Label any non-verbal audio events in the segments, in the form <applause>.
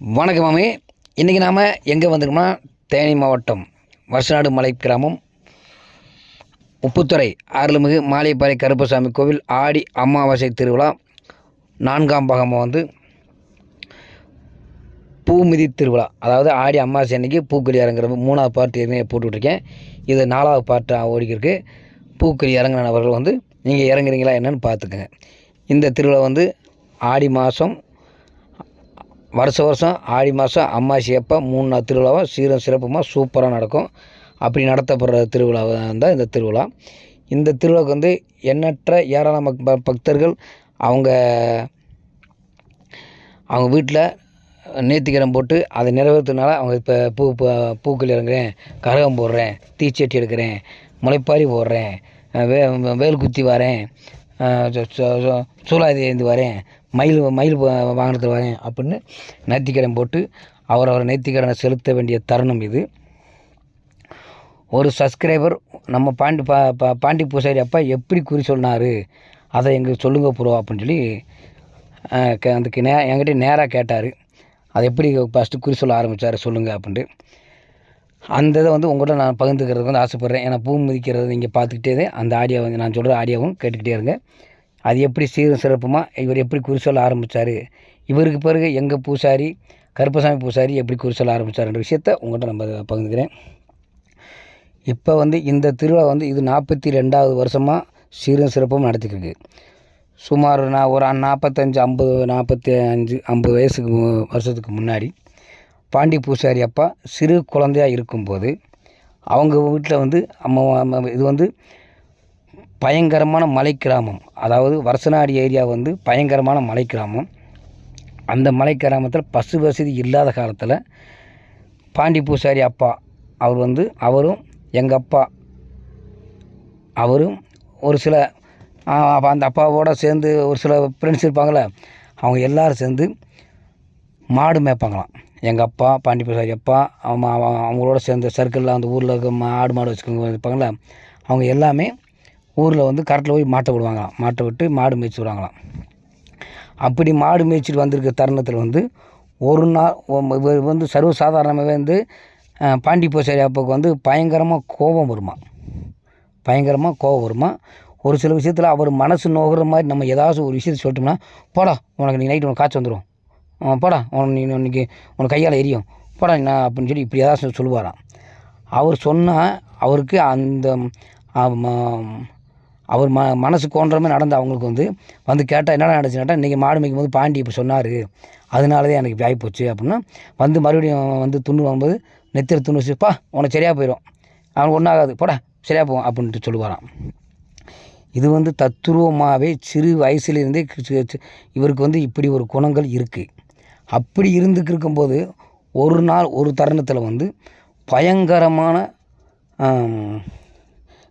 வணக்கம் மாமி. இன்றைக்கி நாம் எங்கே வந்திருக்கோம்னா தேனி மாவட்டம் வருஷநாடு மலை கிராமம் உப்புத்துறை அருள்மிகு மாலைப்பாறை கருப்பசாமி கோவில் ஆடி அமாவாசை திருவிழா நான்காம் பாகமாக வந்து பூமிதி திருவிழா. அதாவது ஆடி அமாவாசை அன்றைக்கி பூக்களி இறங்குற மூணாவது பார்ட் ஏற்கனவே போட்டுட்ருக்கேன் இது நாலாவது பார்ட்டாக ஓடிக்கிருக்கு. பூக்களி இறங்கின நபர்கள் வந்து நீங்கள் இறங்குறீங்களா என்னன்னு பார்த்துக்கோங்க. இந்த திருவிழா வந்து ஆடி மாதம் வருஷ வருஷம் ஆடி மாதம் அம்மாசி அப்போ மூணு நாள் திருவிழாவும் சீரம் சிறப்புமாக சூப்பராக நடக்கும். அப்படி நடத்தப்படுற திருவிழாவாக தான் இந்த திருவிழா. இந்த திருவிழாவுக்கு வந்து எண்ணற்ற ஏராளமான மக் ப- பக்தர்கள் அவங்க அவங்க வீட்டில் நேர்த்திக்கடன் போட்டு அதை நிறைவேற்றுனால அவங்க இப்போ பூ பூக்கள் இறங்குறேன் கரகம் போடுறேன் தீச்சட்டி எடுக்கிறேன் முளைப்பாரி போடுறேன் வே வேல் குத்தி வரேன் சூழாதி ஏந்தி வரேன் மயில் மயில் வாகனத்தில் வரேன் அப்படின்னு நேர்த்திக்கடன் போட்டு அவரவர் நேர்த்திக்கடனை செலுத்த வேண்டிய தருணம் இது. ஒரு சப்ஸ்கிரைபர் நம்ம பாண்டி பா பா- பாண்டி பூசாரி அப்பா எப்படி குறி சொன்னார்? அதை எங்களுக்கு சொல்லுங்க ப்ரோ அப்படின்னு சொல்லி அஹ், அதுக்கு நே என்கிட்ட நேராக கேட்டார். அதை எப்படி ஃபஸ்ட்டு குறி சொல்ல ஆரம்பித்தார் சொல்லுங்கள் அப்படின்ட்டு. அந்த இதை வந்து உங்கள்கிட்ட நான் பகிர்ந்துக்கிறதுக்கு வந்து ஆசைப்பட்றேன். ஏன்னா பூ மிதிக்கிறது நீங்கள் பார்த்துக்கிட்டே தான் அந்த ஆடியோ வந்து நான் சொல்கிற ஆடியோவும் கேட்டுக்கிட்டே இருங்க. அது எப்படி சீரும் சிறப்புமாக இவர் எப்படி குறி சொல்ல ஆரம்பித்தார் இவருக்கு பிறகு எங்கள் பூசாரி கருப்பசாமி பூசாரி எப்படி குறி சொல்ல ஆரம்பித்தாருன்ற விஷயத்த உங்கள்கிட்ட நம்ம பகிர்ந்துக்கிறேன். இப்போ வந்து இந்த திருவிழா வந்து இது நாற்பத்தி ரெண்டாவது வருஷமாக சீரும் சிறப்பும் நடத்திக்கிருக்கு. சுமார் நான் ஒரு நாற்பத்தஞ்சு ஐம்பது நாற்பத்தி அஞ்சு ஐம்பது வயசுக்கு வருஷத்துக்கு முன்னாடி பாண்டி பூசாரி அப்பா சிறு குழந்தையாக இருக்கும்போது அவங்க வீட்டில் வந்து அம்மா- இது வந்து பயங்கரமான மலை கிராமம் அதாவது வருசநாடி ஏரியா வந்து பயங்கரமான மலை கிராமம் அந்த மலை கிராமத்தில் பசு வசதி இல்லாத காலத்தில் பாண்டி பூசாரி அப்பா அவர் வந்து அவரும் எங்கள் அப்பா அவரும் ஒரு சில அந்த அப்பாவோட சேர்ந்து ஒரு சில ஃப்ரெண்ட்ஸ் இருப்பாங்களே அவங்க எல்லாரும் சேர்ந்து மாடு மேய்ப்பாங்களாம். எங்கள் அப்பா பாண்டி பூசாரி அப்பா அவங்க அவங்களோட சேர்ந்த சர்க்கிளில் அந்த ஊரில் இருக்க ஆடு மாடு வச்சுக்கோங்க இருப்பாங்களே அவங்க எல்லாமே ஊரில் வந்து கரெக்டில் போய் மாட்டை விடுவாங்களாம் மாட்டை விட்டு மாடு மேய்ச்சி விடுவாங்களாம் அப்படி மாடு மேய்ச்சிட்டு வந்திருக்க தருணத்தில் வந்து ஒரு நாள் வந்து சர்வசாதாரணமாகவே வந்து அஹ், பாண்டி அப்பாவுக்கு வந்து பயங்கரமாக கோபம் வருமா? பயங்கரமாக கோபம் வருமா? ஒரு சில விஷயத்தில் அவர் மனசு நோகிற மாதிரி நம்ம ஏதாச்சும் ஒரு விஷயத்தை சொல்லிட்டோம்னா போடா உனக்கு நீ நைட்டு உனக்கு காய்ச்சி வந்துடும் போடா உனக்கு நீ இன்னைக்கு உனக்கு கையால் எரியும். போடா நான் அப்படின்னு சொல்லி இப்படி ஏதாச்சும் சொல்லுவாராம். அவர் சொன்னால் அவருக்கு அந்த அவர் ம மனசு கோன்ற நடந்து அவங்களுக்கு வந்து வந்து கேட்டால் என்னடா நடந்துச்சு இன்றைக்கி மாடு மேய்க்கும் போது பாண்டி இப்போ சொன்னார். அதனால தான் எனக்கு இப்படி ஆகிப்போச்சு அப்படின்னா வந்து மறுபடியும் வந்து துண்ணு வரும்போது நெத்திர துண்ணு வச்சுப்பா உனக்கு சரியாக போயிடும் அவனுக்கு ஒன்றாகாது போடா சரியாக போவோம் அப்படின்ட்டு சொல்லுவாராம். இது வந்து தத்துருவமாகவே சிறு வயசுலேருந்தே இவருக்கு வந்து இப்படி ஒரு குணங்கள் இருக்குது அப்படி இருந்துக்கு இருக்கும்போது ஒரு நாள் ஒரு தருணத்தில் வந்து பயங்கரமான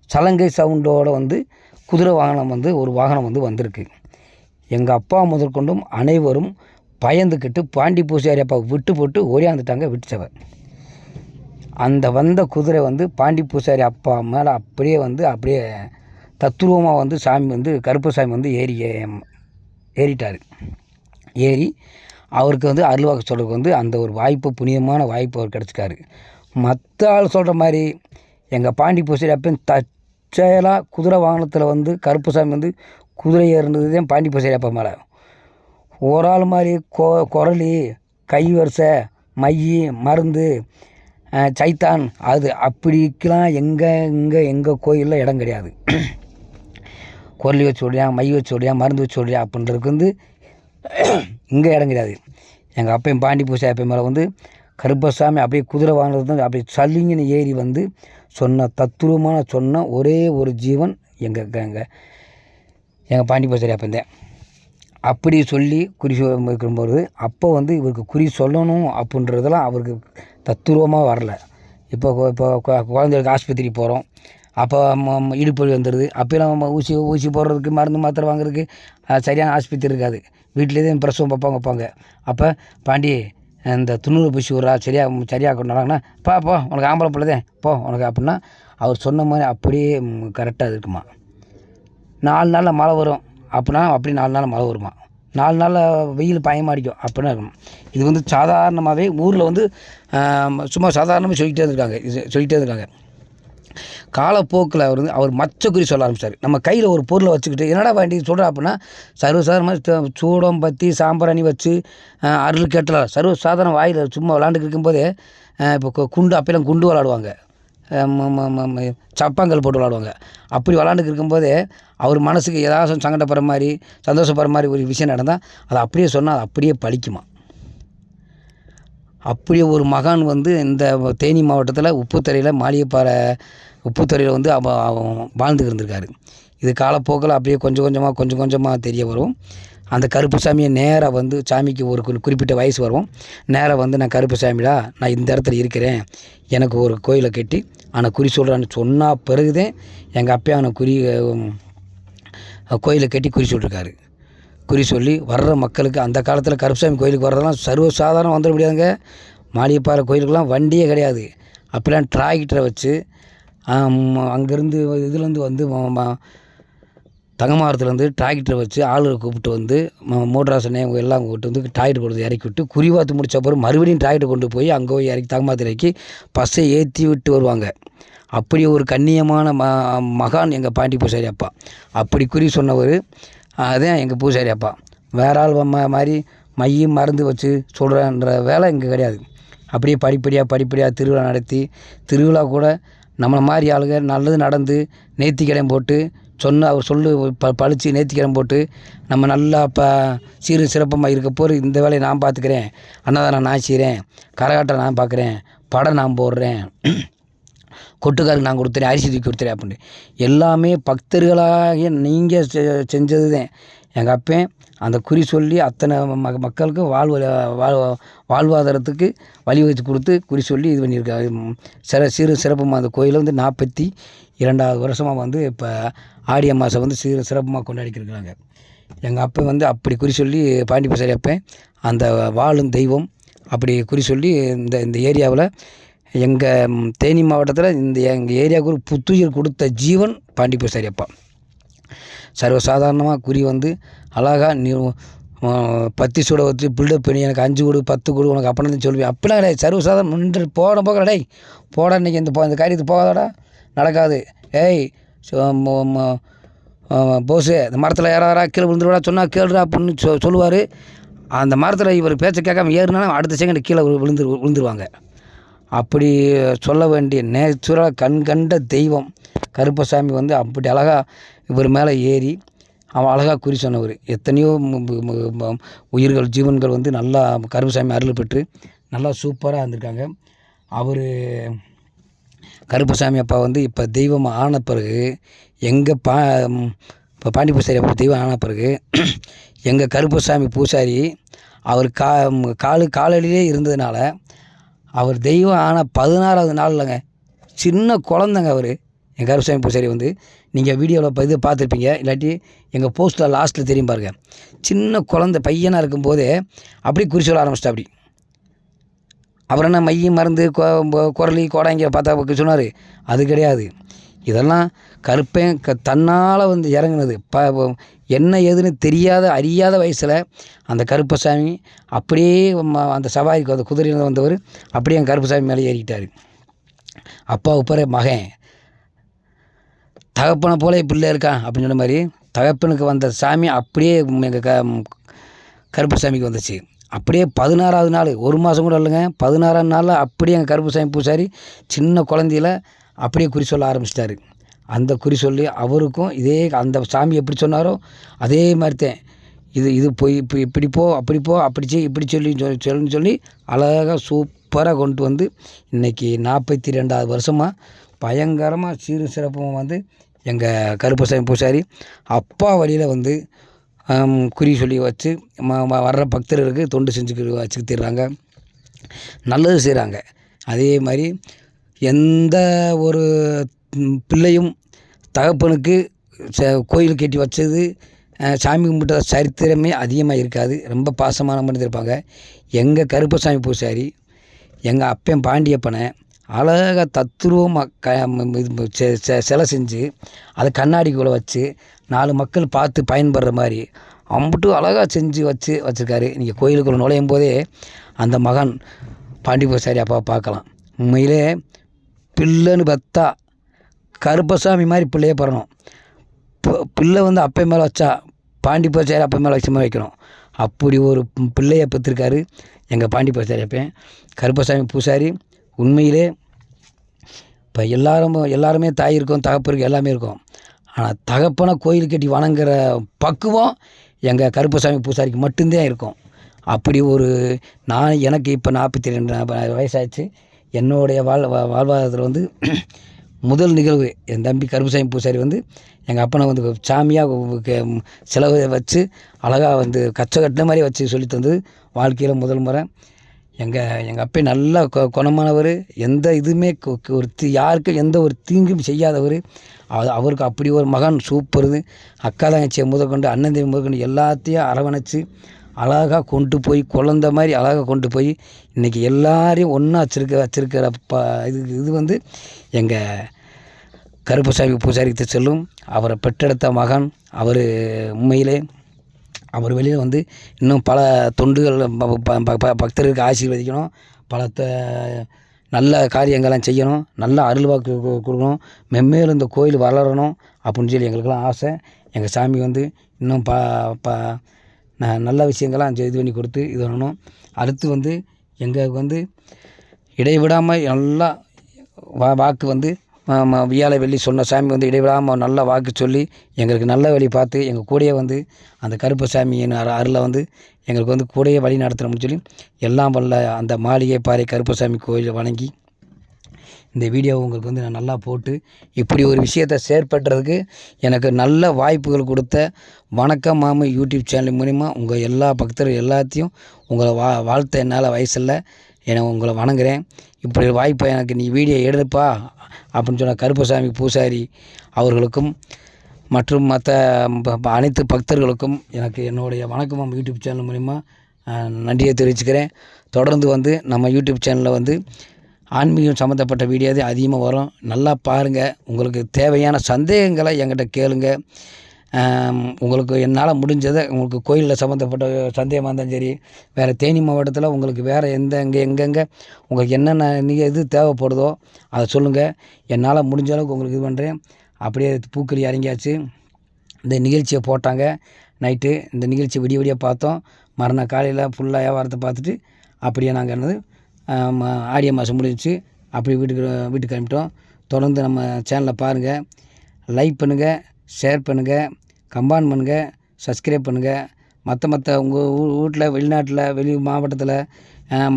சலங்கை சவுண்டோட வந்து குதிரை வாகனம் வந்து ஒரு வாகனம் வந்து வந்திருக்கு. எங்கள் அப்பா முதற்கொண்டும் அனைவரும் பயந்துக்கிட்டு பாண்டி பூசாரி அப்பா விட்டு போட்டு ஓடியாந்துட்டாங்க விட்டுச்சவர். அந்த வந்த குதிரை வந்து பாண்டி பூசாரி அப்பா மேலே அப்படியே வந்து அப்படியே தத்துருவமாக வந்து சாமி வந்து கருப்பு சாமி வந்து ஏறி ஏ- ஏறிட்டார். ஏறி அவருக்கு வந்து அருள்வாக்கு சொல்கிறதுக்கு வந்து அந்த ஒரு வாய்ப்பு புனிதமான வாய்ப்பு அவர் கிடச்சிக்காரு மற்ற ஆள் சொல்கிற மாதிரி எங்கள் பாண்டி பூசாரி அப்பன் தற்செயலாக குதிரை வாகனத்தில் வந்து கருப்பு சாமி வந்து குதிரை ஏறினது தான் பாண்டி பூசாரி அப்பா மேலே. ஒரு ஆள் மாதிரி கொ குரலி கை வரிசை மை மருந்து சைத்தான் அது அப்படிக்கெலாம் எங்கே இங்கே எங்கள் கோயிலில் இடம் கிடையாது. <clears throat> குரலி வச்சு விடுறியா மை வச்சு விடுறியா மருந்து வச்சு விடுறியா அப்படின்றதுக்கு வந்து <clears throat> இங்கே இடம் கிடையாது. எங்கள் அப்பையும் பாண்டி பூசை அப்பையும் மேலே வந்து கருப்பசாமி அப்படியே குதிரை வாங்கினது தான் அப்படியே சல்லிங்கன்னு ஏறி வந்து சொன்ன தத்துருவமான சொன்ன ஒரே ஒரு ஜீவன் எங்கள் எங்கள் எங்கள் பாண்டி பூசாரி அப்பந்தேன் அப்படி சொல்லி குறி சொ- இருக்கும்போது அப்போ வந்து இவருக்கு குறி சொல்லணும் அப்படின்றதெல்லாம் அவருக்கு தத்துருவமாக வரல. இப்போ இப்போ குழந்தைகளுக்கு ஆஸ்பத்திரி போகிறோம் அப்போ ம- இடுப்பு வந்துடுது அப்போலாம் நம்ம ஊசி ஊசி போடுறதுக்கு மருந்து மாத்திரை வாங்குறதுக்கு சரியான ஆஸ்பத்திரி இருக்காது. வீட்டிலே தான் பிரசவம் பார்ப்பாங்க வைப்பாங்க. அப்போ பாண்டி இந்த துண்ணூறு பூசி விட்றா சரியாக சரியாக கொண்டாங்கன்னா பா போ உனக்கு ஆம்பளை பிள்ளதே போ உனக்கு அப்படின்னா அவர் சொன்ன மாதிரி அப்படியே கரெக்டாக இருக்குமா? நாலு நாளில் மழை வரும் அப்படின்னா அப்படி நாலு நாள் மழை வருமா? நாலு நாளில் வெயில் பயமாக அடிக்கும் அப்படின்னா இருக்கணும். இது வந்து சாதாரணமாகவே ஊரில் வந்து சும்மா சாதாரணமாக சொல்லிகிட்டே இருக்காங்க இது சொல்லிகிட்டே இருக்காங்க காலப்போக்கில் அவர் வந்து அவர் மச்சக்குறி சொல்ல ஆரம்பிச்சார். நம்ம கையில் ஒரு பொருளை வச்சுக்கிட்டு என்னடா வேண்டி சொல்கிறா அப்படின்னா சர்வசாதாரணமாக சூடம் பற்றி சாம்பிராணி வச்சு அருள் கேட்டலாம் சர்வசாதாரண வாயில் சும்மா விளாண்டுக்கு இருக்கும்போதே இப்போ குண்டு அப்பெல்லாம் குண்டு விளாடுவாங்க. சப்பாங்கல் போட்டு விளாடுவாங்க. அப்படி விளாண்டுக்கு இருக்கும்போதே அவர் மனசுக்கு ஏதாவது சங்கடப்படுற மாதிரி சந்தோஷப்படுற மாதிரி ஒரு விஷயம் நடந்தால் அதை அப்படியே சொன்னால் அது அப்படியே பழிக்குமா. அப்படியே ஒரு மகான் வந்து இந்த தேனி மாவட்டத்தில் உப்புத்துறையில் மாளிகைப்பாறை உப்புத்துறையில் வந்து அவ அவன் இருந்திருக்காரு. இது காலப்போக்கில் அப்படியே கொஞ்சம் கொஞ்சமாக கொஞ்சம் கொஞ்சமாக தெரிய வரும். அந்த கருப்பு சாமியை நேராக வந்து சாமிக்கு ஒரு குறிப்பிட்ட வயசு வரும். நேராக வந்து நான் கருப்பு சாமிடா நான் இந்த இடத்துல இருக்கிறேன். எனக்கு ஒரு கோயிலை கட்டி ஆனால் குறி சொல்கிறான்னு சொன்னால் பிறகுதான் எங்கள் அப்பா அவனை குறி கோயிலை கட்டி குறி சொல்லிருக்காரு. குறி சொல்லி வர்ற மக்களுக்கு அந்த காலத்தில் கருப்பசாமி கோயிலுக்கு வர்றதெல்லாம் சர்வசாதாரணம் வந்துட முடியாதுங்க. மாளிகைப்பாறை கோயிலுக்கெலாம் வண்டியே கிடையாது. அப்படிலாம் டிராக்டரை வச்சு அங்கேருந்து இதுலேருந்து வந்து ம- ம- தங்கமாரத்துலேருந்து டிராக்டரை வச்சு ஆளுகளை கூப்பிட்டு வந்து ம- மோட்ராசனே எல்லாம் கூப்பிட்டு வந்து டிராக்டர் கொண்டு இறக்கி விட்டு குறிவாத்து முடிச்ச அப்புறம் மறுபடியும் டிராக்டர் கொண்டு போய் அங்கே போய் இறக்கி தங்கமாரத்தில் இறக்கி பஸ்ஸை ஏற்றி விட்டு வருவாங்க. அப்படி ஒரு கண்ணியமான ம மகான் எங்கள் பாண்டிப்பூசாரி அப்பா. அப்படி குறி சொன்னவர் அதுதான் எங்கள் பூசாரி அப்பா. வேற ஆள் மாதிரி மையம் மறந்து வச்சு சொல்கிறன்ற வேலை இங்கே கிடையாது. அப்படியே படிப்படியாக படிப்படியாக திருவிழா நடத்தி திருவிழா கூட நம்மளை மாதிரி ஆளுங்க நல்லது நடந்து நேர்த்திக்கடன் போட்டு சொன்ன அவர் சொல்லு ப பழித்து நேர்த்திக்கடன் போட்டு நம்ம நல்லா இப்போ சீரு சிறப்பமாக இருக்க போகிற இந்த வேலையை நான் பார்த்துக்கிறேன். அன்னதானம் நான் செய்கிறேன் கரகாட்டம் நான் பார்க்குறேன். படம் நான் போடுறேன். கொட்டுக்காருக்கு நான் கொடுத்துறேன் அரிசி தூக்கி கொடுத்துறேன் அப்படின்னு. எல்லாமே பக்தர்களாகிய நீங்கள் செஞ்சது தான் எங்கள் அப்பேன் அந்த குறி சொல்லி அத்தனை ம மக்களுக்கு வாழ்வு வாழ் வாழ்வாதாரத்துக்கு வழிவகுத்து கொடுத்து குறி சொல்லி இது பண்ணியிருக்காரு. சிற சிறு சிறப்புமாக அந்த கோயிலை வந்து நாற்பத்தி இரண்டாவது வருஷமாக வந்து இப்போ ஆடிய மாதம் வந்து சிறு சிறப்புமாக கொண்டாடிக்கிருக்கிறாங்க. எங்கள் அப்பா வந்து அப்படி குறி சொல்லி பாண்டி அப்பேன் அந்த வாழும் தெய்வம் அப்படி குறி சொல்லி இந்த இந்த ஏரியாவில் எங்கள் தேனி மாவட்டத்தில் இந்த எங்கள் ஏரியாவுக்கு ஒரு புத்துயிர் கொடுத்த ஜீவன் பாண்டி பூசாரி அப்பா சர்வசாதாரணமாக குறி வந்து அழகாக நீ பத்தி சுட வச்சு பில்டப் பண்ணி எனக்கு அஞ்சு கொடு பத்து கொடு உனக்கு அப்படி தான் சொல்லுவேன். அப்படிலாம் கிடையாது. சர்வசாதாரணம் நின்று போட போக டேய் போட இன்றைக்கி இந்த போ இந்த காரியத்துக்கு போகாதடா. நடக்காது. ஏய் போஸு இந்த மரத்தில் யாராரா கீழே விழுந்துருவாடா சொன்னால் கேளுடா அப்படின்னு சொ சொல்லுவார். அந்த மரத்தில் இவர் பேச்சை கேட்காம ஏறுனா அடுத்த செகண்ட் கீழே விழு- விழுந்து விழுந்துருவாங்க. அப்படி சொல்ல வேண்டிய நேச்சுரலாக கண் கண்ட தெய்வம் கருப்பசாமி வந்து அப்படி அழகாக இவர் மேலே ஏறி அவன் அழகாக குறி சொன்னவர். எத்தனையோ உயிர்கள் ஜீவன்கள் வந்து நல்லா கருப்பசாமி அருள் பெற்று நல்லா சூப்பராக இருந்திருக்காங்க. அவர் கருப்பசாமி அப்பா வந்து இப்போ தெய்வம் ஆன பிறகு எங்கள் பா இப்போ பாண்டி பூசாரி அப்பா தெய்வம் ஆன பிறகு எங்கள் கருப்பசாமி பூசாரி அவர் கா காலு காலடியிலே இருந்ததுனால அவர் தெய்வம் ஆன பதினாறாவது நாள்லங்க சின்ன குழந்தைங்க அவர். எங்கள் கருப்பசாமி பூசாரி வந்து நீங்கள் வீடியோவில் இது பார்த்துருப்பீங்க. இல்லாட்டி எங்கள் போஸ்ட்டில் லாஸ்ட்டில் தெரியும் பாருங்கள் சின்ன குழந்தை பையனாக இருக்கும்போதே அப்படியே குறி சொல்ல ஆரம்பிச்சிட்டா அப்படி அப்புறம் என்ன மையம் மருந்து குரலி கோடாங்க பார்த்தா சொன்னார். அது கிடையாது. இதெல்லாம் கருப்பேன் க தன்னால் வந்து இறங்குனது. ப என்ன ஏதுன்னு தெரியாத அறியாத வயசில் அந்த கருப்பசாமி அப்படியே அந்த சவாரிக்கு அந்த குதிரையில் வந்தவர் அப்படியே அந்த கருப்பசாமி மேலே ஏறிக்கிட்டார் அப்பா உப்பற மகன். தகப்பனை போல பிள்ளை இருக்கான் அப்படின்னு சொன்ன மாதிரி தகப்பனுக்கு வந்த சாமி அப்படியே எங்கள் க கருப்பசாமிக்கு வந்துச்சு. அப்படியே பதினாறாவது நாள் ஒரு மாதம் கூட இல்லைங்க பதினாறாவது நாளில் அப்படியே எங்கள் கருப்பசாமி பூசாரி சின்ன குழந்தையில அப்படியே குறி சொல்ல ஆரம்பிச்சிட்டாரு. அந்த குறி சொல்லி அவருக்கும் இதே அந்த சாமி எப்படி சொன்னாரோ அதே மாதிரி தான் இது இது போய் இப்படி இப்படி போ அப்படி போ அப்படி செய் இப்படி சொல்லி சொல்லி சொல்லுன்னு சொல்லி அழகாக சூப்பராக கொண்டு வந்து இன்றைக்கி நாற்பத்தி ரெண்டாவது வருஷமாக பயங்கரமாக சீரு சிறப்பும் வந்து எங்கள் கருப்பசாமி பூசாரி அப்பா வழியில் வந்து குறி சொல்லி வச்சு ம- வர்ற பக்தர்களுக்கு தொண்டு செஞ்சு வச்சுக்கிட்டுறாங்க நல்லது செய்கிறாங்க அதே மாதிரி எந்த ஒரு பிள்ளையும் தகப்பனுக்கு ச கோயில் கட்டி வச்சது சாமி கும்பிட்ட சரித்திரமே அதிகமாக இருக்காது. ரொம்ப பாசமான மனிதருப்பாங்க எங்கள் கருப்பசாமி பூசாரி எங்கள் அப்பன் பாண்டியப்பனை அழகாக தத்துருவமாக க செ- சிலை செஞ்சு அதை கண்ணாடிக்குள்ளே வச்சு நாலு மக்கள் பார்த்து பயன்படுற மாதிரி அம்புட்டு அழகாக செஞ்சு வச்சு வச்சுருக்காரு. நீங்கள் கோயிலுக்குள்ளே நுழையும் போதே அந்த மகன் பாண்டி பூசாரி அப்பா பார்க்கலாம். உண்மையிலே பிள்ளைன்னு பார்த்தா கருப்பசாமி மாதிரி பிள்ளையே பிறணும். பிள்ளை வந்து அப்பை மேலே வச்சா பாண்டி அப்பை மேலே வச்ச மாதிரி வைக்கணும். அப்படி ஒரு பிள்ளையை பெற்றிருக்காரு எங்கள் பாண்டி பூசாரி அப்பன் கருப்பசாமி பூசாரி உண்மையிலே இப்போ எல்லாரும் எல்லாருமே தாய் இருக்கும் தகப்பு இருக்கும் எல்லாமே இருக்கும். ஆனால் தகப்பனை கோயில் கட்டி வணங்குற பக்குவம் எங்கள் கருப்பசாமி பூசாரிக்கு மட்டும்தான் இருக்கும். அப்படி ஒரு நான் எனக்கு இப்போ நாற்பத்தி ரெண்டு வயசாச்சு என்னுடைய வாழ் வாழ்வாதாரத்தில் வந்து முதல் நிகழ்வு என் தம்பி கருப்புசாமி பூசாரி வந்து எங்கள் அப்பனை வந்து சாமியாக செலவு வச்சு அழகாக வந்து கச்சை கட்டின மாதிரி வச்சு சொல்லி தந்தது. வாழ்க்கையில் முதல் முறை. எங்கள் எங்கள் அப்பா நல்ல கொ குணமானவர். எந்த இதுவுமே கொ- ஒரு தீ யாருக்கும் எந்த ஒரு தீங்கும் செய்யாதவர். அவருக்கு அப்படி ஒரு மகன் சூப்பர் அக்கா தங்கச்சியை முதற்கொண்டு அண்ணன் தம்பி முதற்கொண்டு எல்லாத்தையும் அரவணைச்சு அழகாக கொண்டு போய் குழந்த மாதிரி அழகாக கொண்டு போய் இன்றைக்கி எல்லாரையும் ஒன்றா வச்சிருக்க வச்சிருக்கிற ப இது இது வந்து எங்கள் கருப்பசாமி பூசாரிக்கு செல்லும். அவரை பெற்றெடுத்த மகன் அவர் உண்மையிலே அவர் வெளியில் வந்து இன்னும் பல தொண்டுகள் பக்தர்களுக்கு ஆசீர்வதிக்கணும். பல த நல்ல காரியங்கள்லாம் செய்யணும். நல்ல அருள்வாக்கு கொடுக்கணும். மென்மேலும் இந்த கோயில் வளரணும் அப்படின்னு சொல்லி எங்களுக்கெல்லாம் ஆசை. எங்கள் சாமி வந்து இன்னும் ப ப நல்ல விஷயங்கள்லாம் இது பண்ணி கொடுத்து இது பண்ணணும். அடுத்து வந்து எங்களுக்கு வந்து இடைவிடாமல் நல்லா வா வாக்கு வந்து வியாழை வியாழ வெள்ளி சொன்ன சாமி வந்து இடைவிடாமல் நல்லா வாக்கு சொல்லி எங்களுக்கு நல்ல வழி பார்த்து எங்கள் கூடயே வந்து அந்த கருப்பு சாமியின் அரு அருளை வந்து எங்களுக்கு வந்து கூடயே வழி நடத்தணும்னு சொல்லி எல்லாம் வல்ல அந்த மாளிகை பாறை கருப்பசாமி கோயிலை வணங்கி இந்த வீடியோவை உங்களுக்கு வந்து நான் நல்லா போட்டு இப்படி ஒரு விஷயத்தை ஷேர் பண்ணுறதுக்கு எனக்கு நல்ல வாய்ப்புகள் கொடுத்த வணக்கம் மாமு யூடியூப் சேனல் மூலிமா உங்கள் எல்லா பக்தர்கள் எல்லாத்தையும் உங்களை வா வாழ்த்த என்னால் வயசில்லை என உங்களை வணங்குறேன். இப்படி ஒரு வாய்ப்பை எனக்கு நீ வீடியோ எடுப்பா அப்படின்னு சொன்ன கருப்பசாமி பூசாரி அவர்களுக்கும் மற்றும் மற்ற ப- அனைத்து பக்தர்களுக்கும் எனக்கு என்னுடைய வணக்கம் யூடியூப் சேனல் மூலிமா நன்றியை தெரிவிச்சுக்கிறேன். தொடர்ந்து வந்து நம்ம யூடியூப் சேனலில் வந்து ஆன்மீகம் சம்மந்தப்பட்ட வீடியோ தான் அதிகமாக வரும். நல்லா பாருங்கள் உங்களுக்கு தேவையான சந்தேகங்களை என்கிட்ட கேளுங்க. உங்களுக்கு என்னால் முடிஞ்சதை உங்களுக்கு கோயிலில் சம்மந்தப்பட்ட சந்தேகமாக இருந்தாலும் சரி வேறு தேனி மாவட்டத்தில் உங்களுக்கு வேறு எந்த எங்கே எங்கெங்கே உங்களுக்கு என்னென்ன நீங்கள் எது தேவைப்படுதோ அதை சொல்லுங்கள் என்னால் முடிஞ்ச அளவுக்கு உங்களுக்கு இது பண்ணுறேன் அப்படியே பூக்களி இறங்கியாச்சு. இந்த நிகழ்ச்சியை போட்டாங்க. நைட்டு இந்த நிகழ்ச்சி விடிய விடிய பார்த்தோம். மறுநாள் காலையில் ஃபுல்லாக வியாபாரத்தை பார்த்துட்டு அப்படியே நாங்கள் என்னது ஆம், ஆடியோ மாதம் முடிஞ்சிச்சு. அப்படி வீட்டுக்கு வீட்டுக்கு கிளம்பிட்டோம். தொடர்ந்து நம்ம சேனலை பாருங்கள் லைக் பண்ணுங்கள் ஷேர் பண்ணுங்கள் கமெண்ட் பண்ணுங்கள் சப்ஸ்கிரைப் பண்ணுங்கள் மற்ற மற்ற உங்கள் வீட்டில் வெளிநாட்டில் வெளி மாவட்டத்தில்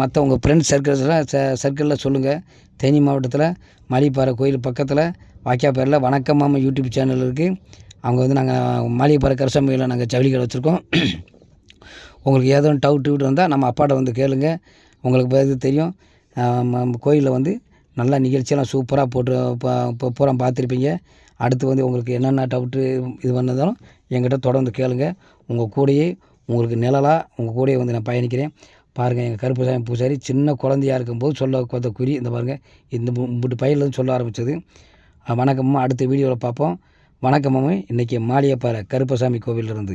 மற்ற உங்கள் ஃப்ரெண்ட்ஸ் சர்க்கிள்ஸில் ச சர்க்கிளில் சொல்லுங்கள் தேனி மாவட்டத்தில் மலிப்பாறை கோயில் பக்கத்தில் வாக்கியாப்பேரில் வணக்கம் மாமா யூடியூப் சேனல் இருக்குது அவங்க வந்து நாங்கள் மாளிகைப்பாறை கரசாமியில் நாங்கள் ஜவுளி கடை வச்சுருக்கோம். <clears throat> உங்களுக்கு ஏதோ டவுட் டவுட் வந்தால் நம்ம அப்பாட்ட வந்து கேளுங்கள் உங்களுக்கு இது தெரியும். கோயிலில் வந்து நல்லா நிகழ்ச்சியெல்லாம் சூப்பராக போட்டு ப- பூரா பார்த்துருப்பீங்க. அடுத்து வந்து உங்களுக்கு என்னென்ன டவுட்டு இது பண்ணதாலும் என்கிட்ட தொடர்ந்து கேளுங்க. உங்கள் கூடயே உங்களுக்கு நிழலாக உங்கள் கூடயே வந்து நான் பயணிக்கிறேன். பாருங்கள் எங்கள் கருப்புசாமி பூசாரி சின்ன குழந்தையா இருக்கும்போது சொல்ல கொத்த குறி இந்த பாருங்கள் இந்த இப்படி பயிலேருந்து சொல்ல ஆரம்பித்தது வணக்கம்மா. அடுத்த வீடியோவில் பார்ப்போம். வணக்கமும் இன்றைக்கி மாளிகைப்பாறை கருப்பசாமி கோவிலிருந்து.